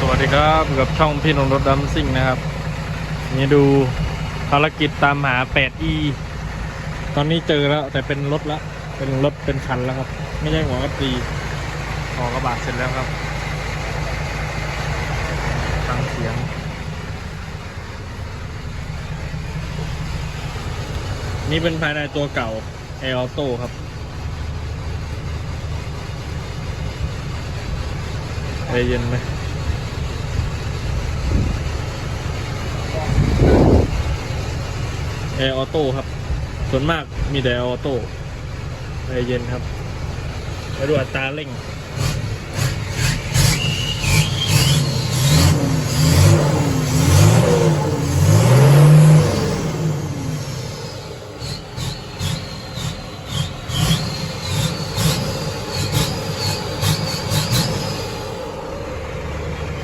สวัสดีครับอยู่กับช่องพี่นงรถดัมซิ่งนะครับนี่ดูภารกิจตามหา 8e ตอนนี้เจอแล้ว แต่เป็นรถละเป็นรถเป็นคันแล้วครับ ไม่ใช่หัวกระตีหัวกระบะเสร็จแล้วครับฟังเสียงนี่เป็นภายในตัวเก่า a อ r Auto ครับใจเย็นไหม แอร์ออโต้ครับ ส่วนมากมีแต่แอร์ออโต้แอร์เย็นครับไปดูอัตราเร่ง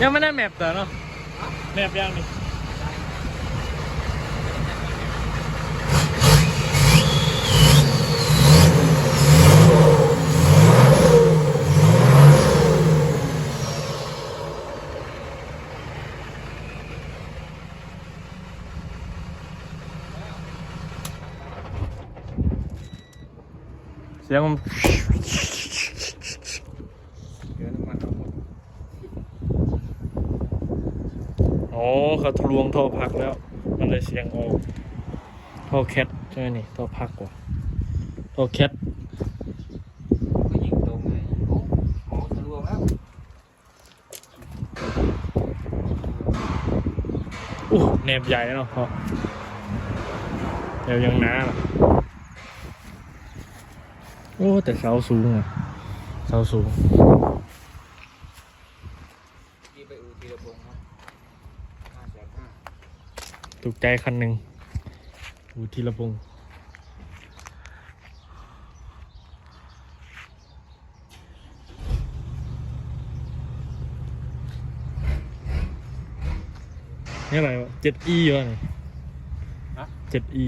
ยังไม่ได้แมปแต่เนาะแมปยังนี่ สียงมันเดี๋ยวน้ำมันเอาหมดโอ้เขาทะลวงท่อพักแล้ว มันเลยเสียงออกท่อแคทใช่ไหมนี่ท่อพักกว่าท่อแคทก็ยิงตรงไงโอ้โหทะลวงแล้วอู้แนบใหญ่เนาะพ่อแนวยังหน้าล่ะโอ้แต่เสาสูงอะเสาสูงที่ไปอูทีละพงครับห้าแสนห้าถูกใจคันหนึ่งอูทีละพงษ์นี่อะไรวะ 7e วะนี่ฮะ 7e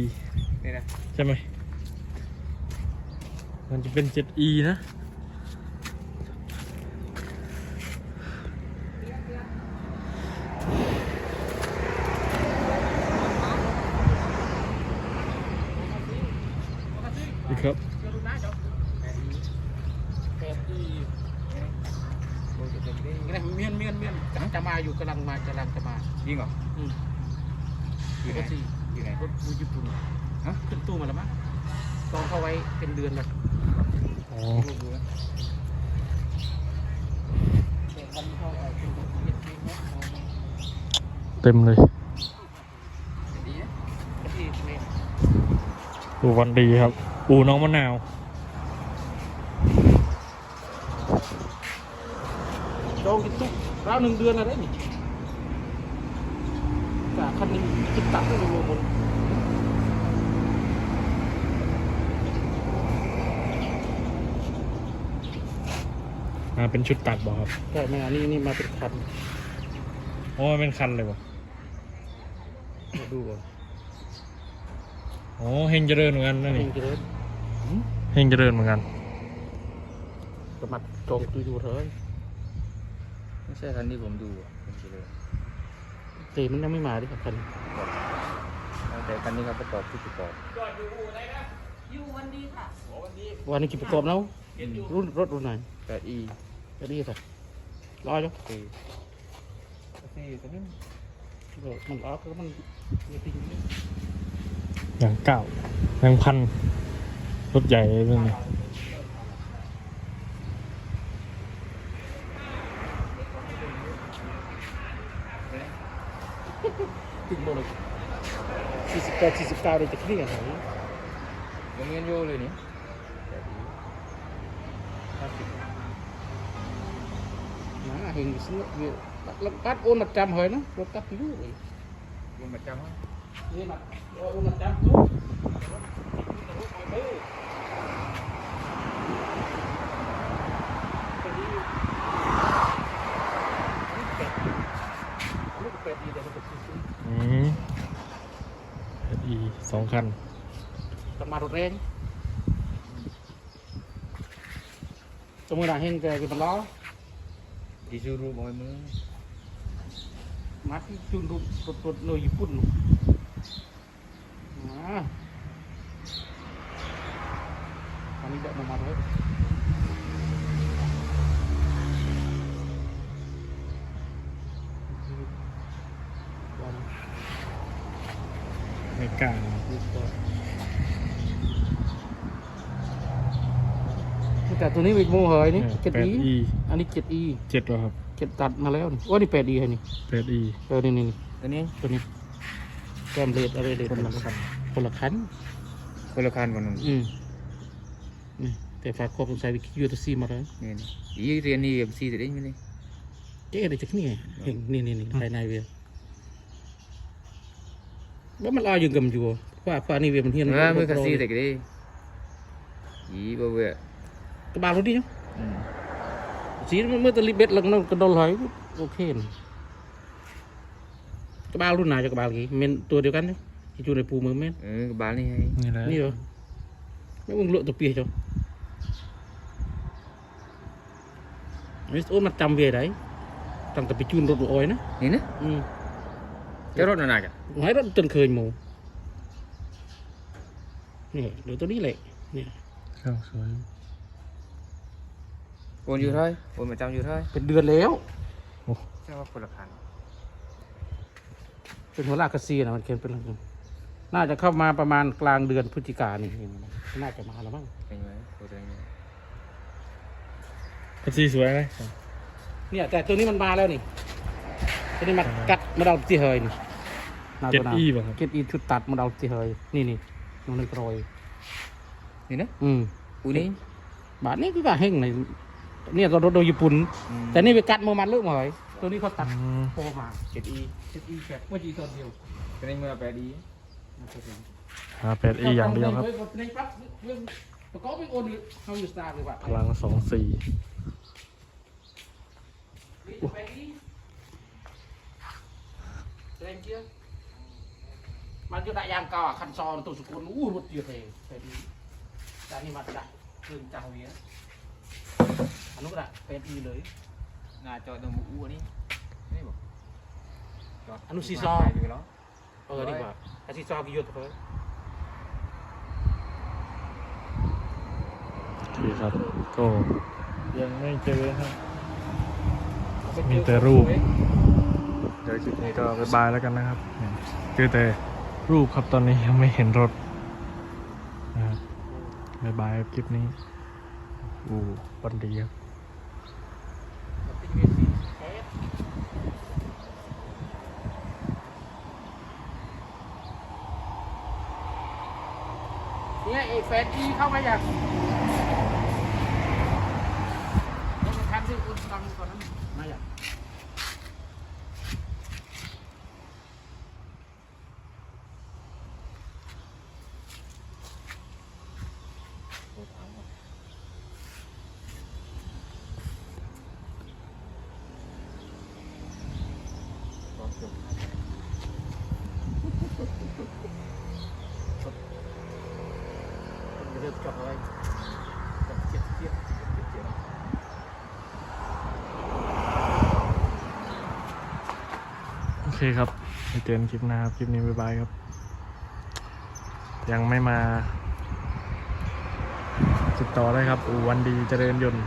นี่นะใช่ไหม มันจะเป็น 7e นะดีครับแปดอีโอ้จะเป็นได้นี่เมียนเมียนเมียนกำลังจะมาอยู่กำลังมากำลังจะมายิงเหรออืมอยู่ไหนรถสี่อยู่ไหนรถมูญี่ปุ่นฮะขึ้นตู้มาแล้วมั้ง ซองเข้าไว้เป็นเดือนแล้วอ๋อรูปดูนะแต่คันเข้าไว้เป็นเดือนเดือนเดือนเดือนเต็มเลยดีนะก็ที่เมนอูวันดีครับ อูน้องมะนาวจองกินตู้ราวหนึ่งเดือนอะไรนี่จากคันนี้คิดตัดไปรวมหมด มาเป็นชุดตัดบอกครับใช่ไหมอันนี้นี่มาเป็นคันโอ้มันเป็นคันเลยวะมาดูก่อนโอ้เฮงเจริญเหมือนกันนั่นเอนี่งจะเดินเฮงเจริญเหมือนกัน สมัครจองตู้ดูเถอะไม่ใช่คันที่ผมดูอะผมจะเลยตีมันยังไม่มาดิครับคันแต่คันนี้เขาประกอบที่ประกอบวันนี้กี่ประกอบแล้วรุ่นรถรุ่นไหน แปดอี จะดีสิรอจ้ะสี่สี่ตัวนี้มันออกแล้วมันอย่าทิ้งเลยอย่างเก่าอย่างพันรถใหญ่เลยเรื่องนี้ทิ้งหมดเลยสี่สิบแปดสี่สิบเก้าเลยจะเครียดไหนยังเงินโยเลยนี่แปดอีห้าสิบ นะเห็นซื้อเยอะแล้วปัดโอนมาจำเหรอนะรถตัดอยู่เลยรวมประจำมั้งนี่มาโอนมาจำตู้ลูกเป็ดดีแต่มันจะซื้ออืมอีสองคันตมารถแรงตรงมือหนังเห็นแกกินมันล้อ ดีชูรูปเอาไว้มือมาที่จุนรถรถรถเลยญี่ปุ่นมาอันนี้ แบบมาเลยไม่กล้าแต่ตัวนี้เป็นโมเหยนี่เจ็ดแปดอีอีอันนี้เจ็ดอีเจ็ดแล้วครับเจ็ดตัดมาแล้วนี่โอ้นี่แปดอีนี่แปดอีเออนี่นี่นี่ตัวนี้ตัวนี้แก้มเลดอะไรเลดคนละคันคนละคันคนละคันวันนั้นอืมนี่แต่ฝากครอบใส่วิคิวตัวซีมาเลยนี่นี่อีเรียนนี่เอ็มซีจะได้ไหมนี่เจ๊อะไรจากนี่เห็นนี่นี่นี่ภายในเวียว่ามันลอยอยู่กับอยู่ว่าว่านี่เวียมันเฮียนเออมือคาซีแต่ก็ได้อีบ่เว้ยกระบาลรถดิเนาะอืมสีมันเมื่อตะลิเบ็ดแล้วก็กระโดดลอยโอเคนะกระบาลรุ่นไหนจะกระบาลกี่เมนตัวเดียวกันเนี่ยที่อยู่ในปูมือเมนเออกระบาลนี่ให้นี่แหละนี่เหรอไม่มึงเลอะตัวเปีย จ้ะมิสโอ้มาจำเวียได้ตั้งแต่ไปจูนรถออยนะนี่นะอืมเจ้ารถหนาๆจ้ะหายรถจนเคยหมูนี่เดี๋ยวตัวนี้แหละเนี่ยเข้าสวย โอนอยู่เท่าไหร่โอนมาจำอยู่เท่าไหร่เป็นเดือนแล้วใช่ว่าคนละคันเป็นหัวลากกระซีนะมันเขียนเป็นอะไรน่าจะเข้ามาประมาณกลางเดือนพฤศจิกายนนี่น่าจะมาแล้วมั้งเป็นไงโอนเป็นไงกระซีสวยไหมเนี่ยแต่ตัวนี้มันมาแล้วนี่ตัวนี้มากัดมาเอาที่เฮยนี่น่าเจ็ดตัวน่าอีป่ะครับเก็ตอีชุดตัดมาเอาที่เฮยนี่นี่น้องในกรอยนี่นะอืมอูนี่บาทนี้ก็ว่าเฮงใน เนี่ยตัวรถโดยญี่ปุ่นอืมแต่นี่ไปกัดมือมันลูกมาเลยตัวนี้เขาตัดอืมโปรมาเก็ตอีเก็ตอีแค่ว่าจีตัวเดียวเป็นเมื่อแปดดีหาแปดอีอย่างเดียวครับในปั๊บเรื่องประกอบเป็นโอนเขาอยู่สตาร์เลยว่ะพลังสองสี่มันอยู่ได้ยางกาคันซอนตัวสกุลอู้รถเยอะเลยเป็นแต่นี่มาได้เรื่องจังเวีย อันนู้นก็ได้เป็นอีเลยหน้าจอตรงอูนี่นี่บอกจอดอนุซีซอ ไปอยู่แล้ว เออดีกว่าอาซีซอกี่ยุดเลยโอเคครับ ก็ ยังไม่เจอครับ มีแต่รูป เดี๋ยวคลิปนี้ก็บายบายแล้วกันนะครับเจอแต่รูปครับตอนนี้ยังไม่เห็นรถนะครับบายบายครับคลิปนี้อูวันดีครับ เนี่ยไอ้เฟสอีเข้ามาอย่างรถคันที่คุณตังก่อนนั้นมาอย่าง เริ่มจับอะไรจับเทียบเทียบเทียบเทียบโอเคครับไปเจอกันคลิปหน้าครับ คลิปนี้บายบายครับ ยังไม่มาติดต่อได้ครับ อูวันดีเจริญยนต์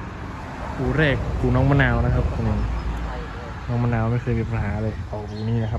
อูแรกอูน้องมะนาวนะครับนี่ น้องมะนาวไม่เคยมีปัญหาเลยเอาอูนี่นะครับ